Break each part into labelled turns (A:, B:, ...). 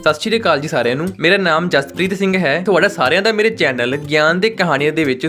A: ਸਤਿ ਸ਼੍ਰੀ ਅਕਾਲ ਜੀ ਸਾਰਿਆਂ ਨੂੰ। ਮੇਰਾ ਨਾਮ ਜਸਪ੍ਰੀਤ ਸਿੰਘ ਹੈ। ਤੁਹਾਡਾ ਸਾਰਿਆਂ ਦਾ ਮੇਰੇ ਚੈਨਲ ਗਿਆਨ ਦੇ ਕਹਾਣੀਆਂ ਦੇ ਵਿੱਚ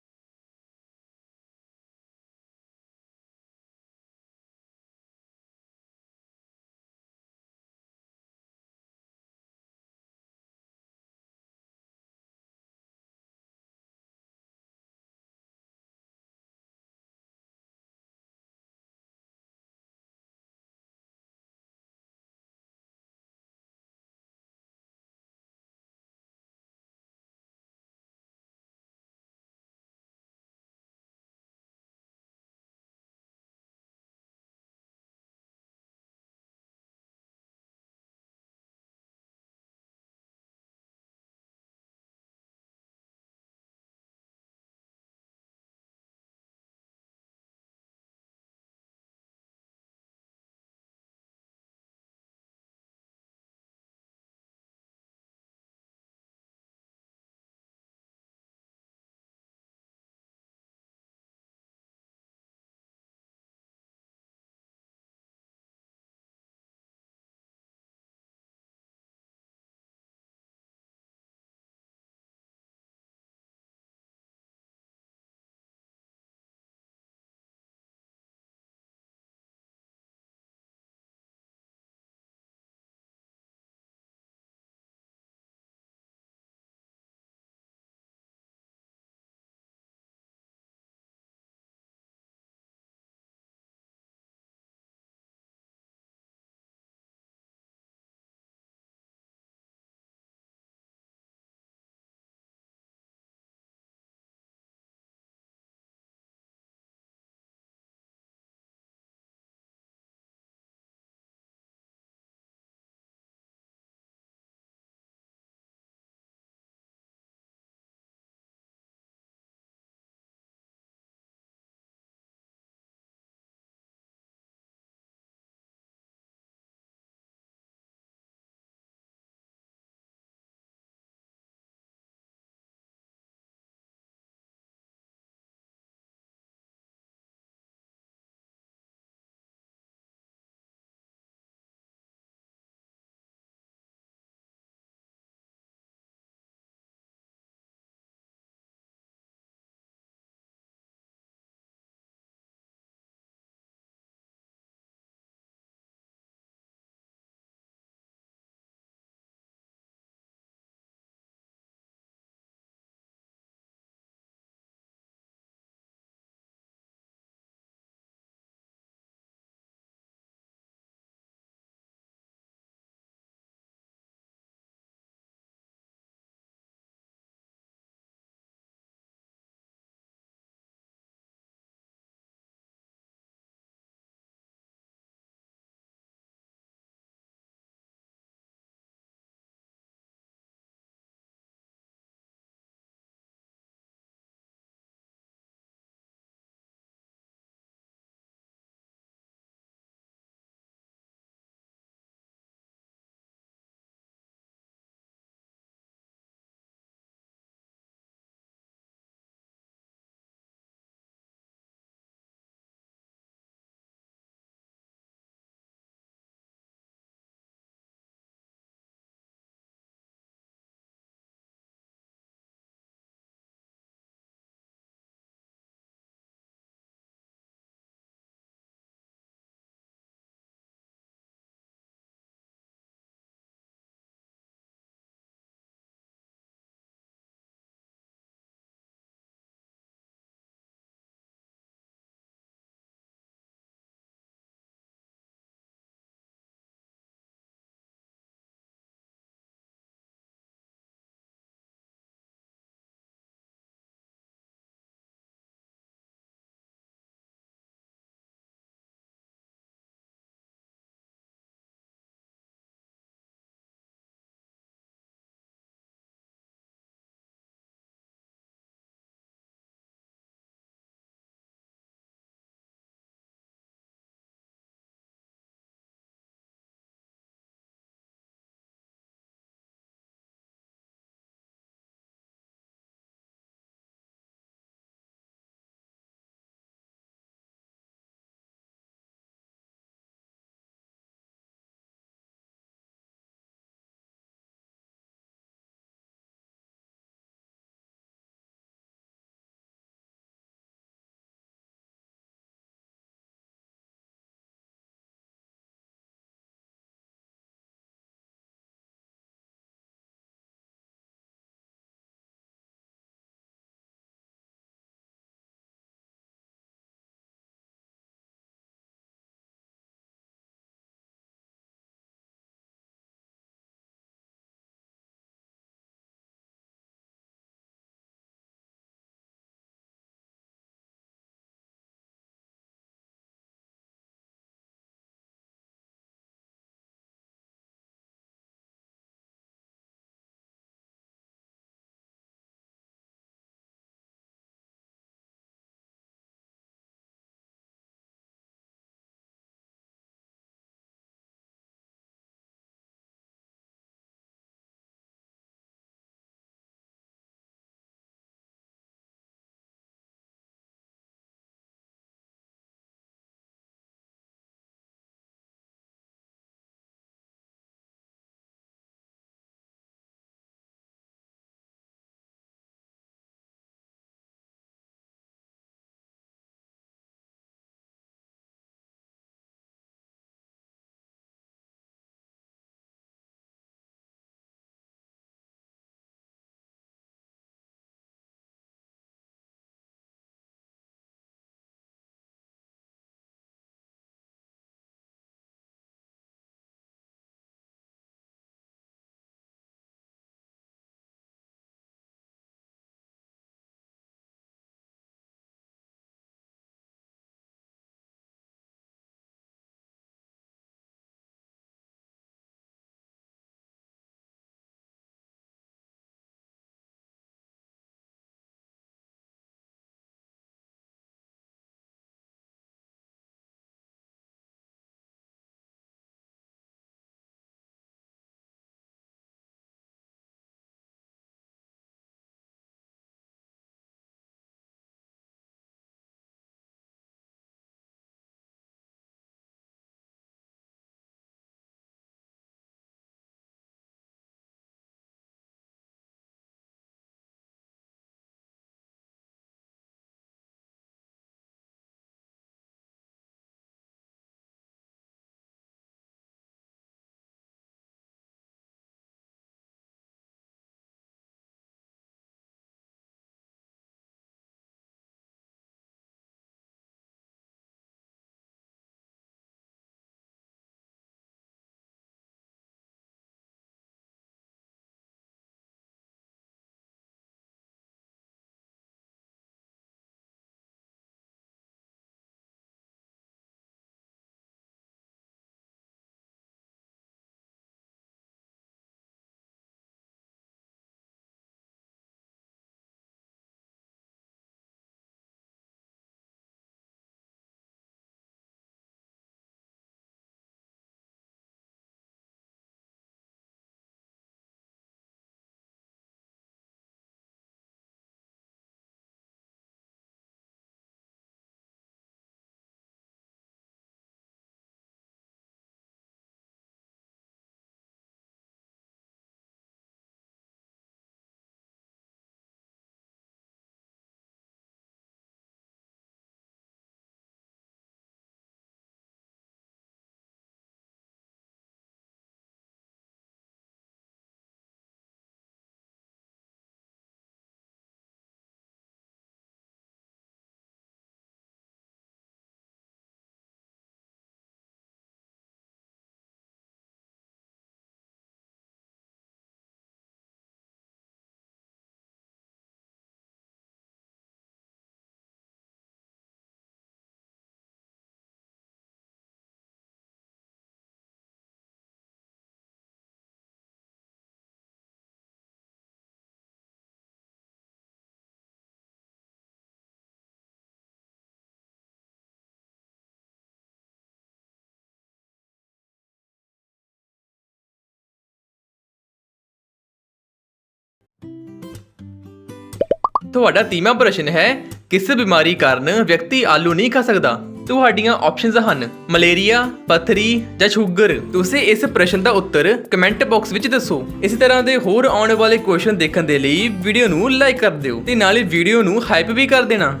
A: ਤੁਹਾਡਾ ਤੀਮਾ ਪ੍ਰਸ਼ਨ ਹੈ, ਕਿਸ ਬਿਮਾਰੀ ਕਾਰਨ ਵਿਅਕਤੀ ਆਲੂ ਨਹੀਂ ਖਾ ਸਕਦਾ? ਤੁਹਾਡੀਆਂ ਆਪਸ਼ਨਸ ਹਨ, ਮਲੇਰੀਆ, ਪਥਰੀ ਜਾਂ ਸ਼ੂਗਰ। ਤੁਸੀਂ ਇਸ ਪ੍ਰਸ਼ਨ ਦਾ ਉੱਤਰ ਕਮੈਂਟ ਬਾਕਸ ਵਿੱਚ ਦੱਸੋ। ਇਸੇ ਤਰ੍ਹਾਂ ਦੇ ਹੋਰ ਆਉਣ ਵਾਲੇ ਕੁਐਸਚਨ ਦੇਖਣ ਦੇ ਲਈ ਵੀਡੀਓ ਨੂੰ ਲਾਈਕ ਕਰ ਦਿਓ ਤੇ ਨਾਲੇ ਵੀਡੀਓ ਨੂੰ ਹਾਈਪ ਵੀ ਕਰ ਦੇਣਾ।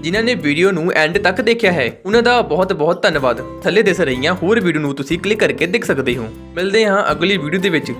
A: ਜਿਨ੍ਹਾਂ ਨੇ ਵੀਡੀਓ ਨੂੰ ਐਂਡ ਤੱਕ ਦੇਖਿਆ ਹੈ, ਉਹਨਾਂ ਦਾ ਬਹੁਤ ਬਹੁਤ ਧੰਨਵਾਦ। ਥੱਲੇ ਦਿਸ ਰਹੀਆਂ ਹੋਰ ਵੀਡੀਓ ਨੂੰ ਤੁਸੀਂ ਕਲਿੱਕ ਕਰਕੇ ਦੇਖ ਸਕਦੇ ਹੋ। ਮਿਲਦੇ ਹਾਂ ਅਗਲੀ ਵੀਡੀਓ ਦੇ ਵਿੱਚ।